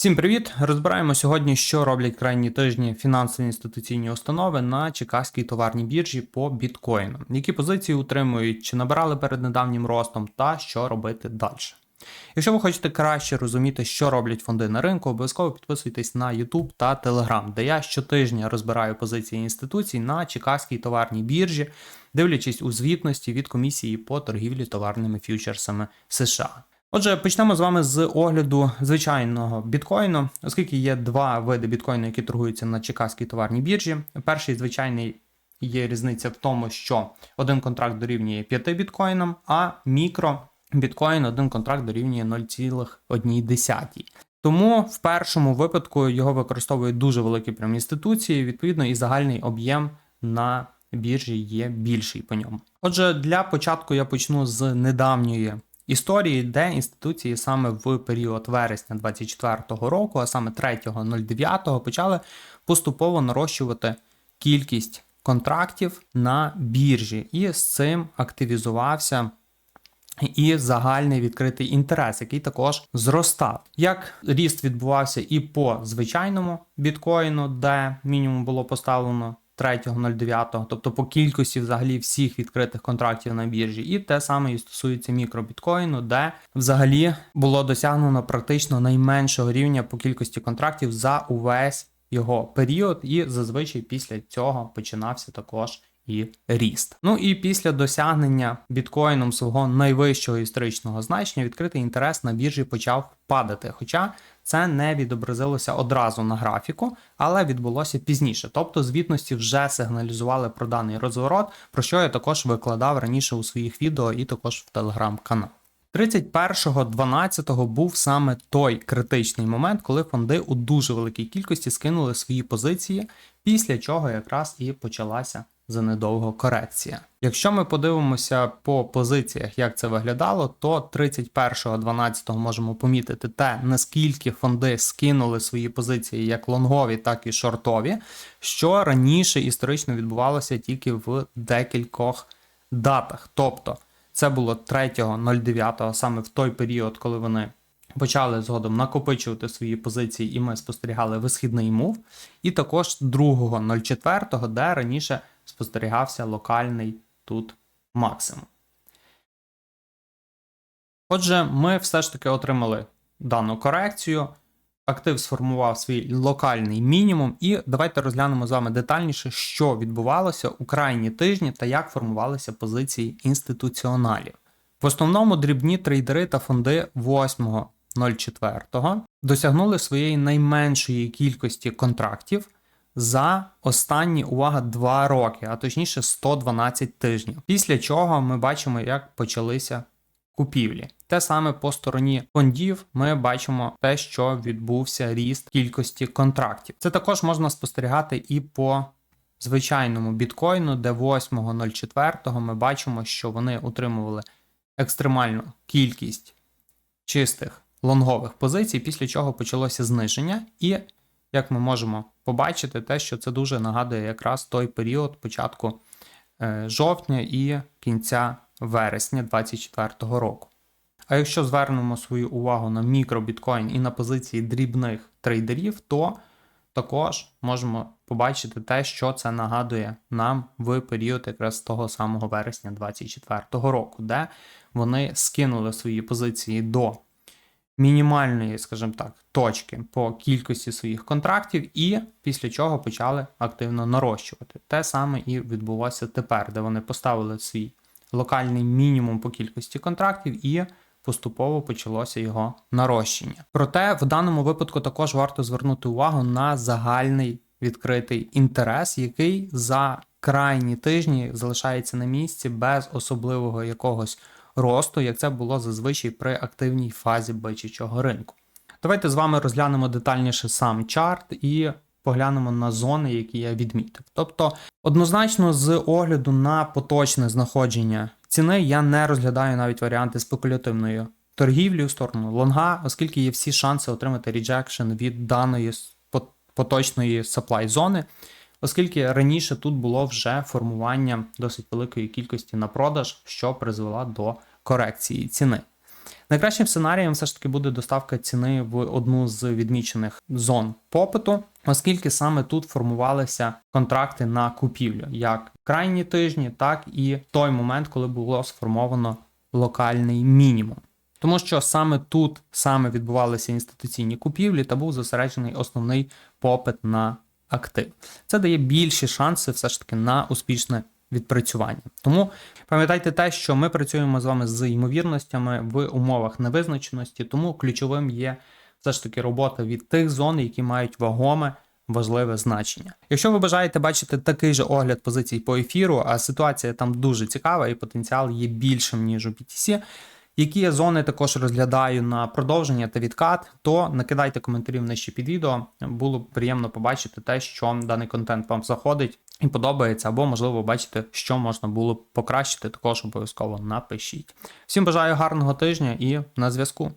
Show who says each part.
Speaker 1: Всім привіт! Розбираємо сьогодні, що роблять крайні тижні фінансові інституційні установи на Чикаській товарній біржі по біткоїну, які позиції утримують, чи набирали перед недавнім ростом, та що робити далі. Якщо ви хочете краще розуміти, що роблять фонди на ринку, обов'язково підписуйтесь на YouTube та Telegram, де я щотижня розбираю позиції інституцій на Чикаській товарній біржі, дивлячись у звітності від комісії по торгівлі товарними фьючерсами США. Отже, почнемо з вами з огляду звичайного біткоїну, оскільки є два види біткоїну, які торгуються на Чикаській товарній біржі. Перший звичайний є різниця в тому, що один контракт дорівнює 5 біткоїнам, а мікро біткоін один контракт дорівнює 0,1. Тому в першому випадку його використовують дуже великі прям інституції, відповідно, і загальний об'єм на біржі є більший по ньому. Отже, для початку я почну з недавньої історії, де інституції саме в період вересня 2024 року, а саме 3.09, почали поступово нарощувати кількість контрактів на біржі, і з цим активізувався. І загальний відкритий інтерес, який також зростав. Як ріст відбувався і по звичайному біткоїну, де мінімум було поставлено 3.09, тобто по кількості взагалі всіх відкритих контрактів на біржі, і те саме і стосується мікробіткоїну, де взагалі було досягнено практично найменшого рівня по кількості контрактів за увесь його період, і зазвичай після цього починався також. І ріст. Ну і після досягнення біткоїном свого найвищого історичного значення відкритий інтерес на біржі почав падати. Хоча це не відобразилося одразу на графіку, але відбулося пізніше. Тобто звітності вже сигналізували про даний розворот, про що я також викладав раніше у своїх відео і також в телеграм-канал. 31.12 був саме той критичний момент, коли фонди у дуже великій кількості скинули свої позиції, після чого якраз і почалася занедовго корекція. Якщо ми подивимося по позиціях, як це виглядало, то 31.12 можемо помітити те, наскільки фонди скинули свої позиції як лонгові, так і шортові, що раніше історично відбувалося тільки в декількох датах. Тобто це було 3.09, саме в той період, коли вони. Почали згодом накопичувати свої позиції, і ми спостерігали висхідний мув. І також 2.04, де раніше спостерігався локальний тут максимум. Отже, ми все ж таки отримали дану корекцію. Актив сформував свій локальний мінімум, і давайте розглянемо з вами детальніше, що відбувалося у крайні тижні та як формувалися позиції інституціоналів. В основному дрібні трейдери та фонди 8.04 досягнули своєї найменшої кількості контрактів за останні увага 2 роки, а точніше 112 тижнів. Після чого ми бачимо, як почалися купівлі. Те саме по стороні фондів ми бачимо те, що відбувся ріст кількості контрактів. Це також можна спостерігати і по звичайному біткоїну, де 8.04 ми бачимо, що вони утримували екстремальну кількість чистих лонгових позицій, після чого почалося зниження, і як ми можемо побачити, те, що це дуже нагадує якраз той період початку е, жовтня і кінця вересня 2024 року. А якщо звернемо свою увагу на мікробіткоін і на позиції дрібних трейдерів, то також можемо побачити те, що це нагадує нам в період якраз того самого вересня 2024 року, де вони скинули свої позиції до мінімальної, скажімо так, точки по кількості своїх контрактів, і після чого почали активно нарощувати. Те саме і відбулося тепер, де вони поставили свій локальний мінімум по кількості контрактів і. Поступово почалося його нарощення. Проте в даному випадку також варто звернути увагу на загальний відкритий інтерес, який за крайні тижні залишається на місці без особливого якогось росту, як це було зазвичай при активній фазі бичачого ринку. Давайте з вами розглянемо детальніше сам чарт і поглянемо на зони, які я відмітив. Тобто, однозначно, з огляду на поточне знаходження ціни я не розглядаю навіть варіанти спекулятивної торгівлі в сторону лонга, оскільки є всі шанси отримати реджекшн від даної поточної supply зони. Оскільки раніше тут було вже формування досить великої кількості на продаж, що призвела до корекції ціни. Найкращим сценарієм все ж таки буде доставка ціни в одну з відмічених зон попиту, оскільки саме тут формувалися контракти на купівлю, як крайні тижні, так і той момент, коли було сформовано локальний мінімум. Тому що саме тут саме відбувалися інституційні купівлі та був зосереджений основний попит на актив. Це дає більші шанси все ж таки на успішне відпрацювання. Тому пам'ятайте те, що ми працюємо з вами з ймовірностями в умовах невизначеності, тому ключовим є все ж таки робота від тих зон, які мають вагоме. Важливе значення. Якщо ви бажаєте бачити такий же огляд позицій по ефіру, а ситуація там дуже цікава і потенціал є більшим, ніж у BTC, які я зони також розглядаю на продовження та відкат, то накидайте коментарів нижче під відео. Було б приємно побачити те, що даний контент вам заходить і подобається, або, можливо, бачите, що можна було б покращити, також обов'язково напишіть. Всім бажаю гарного тижня і на зв'язку.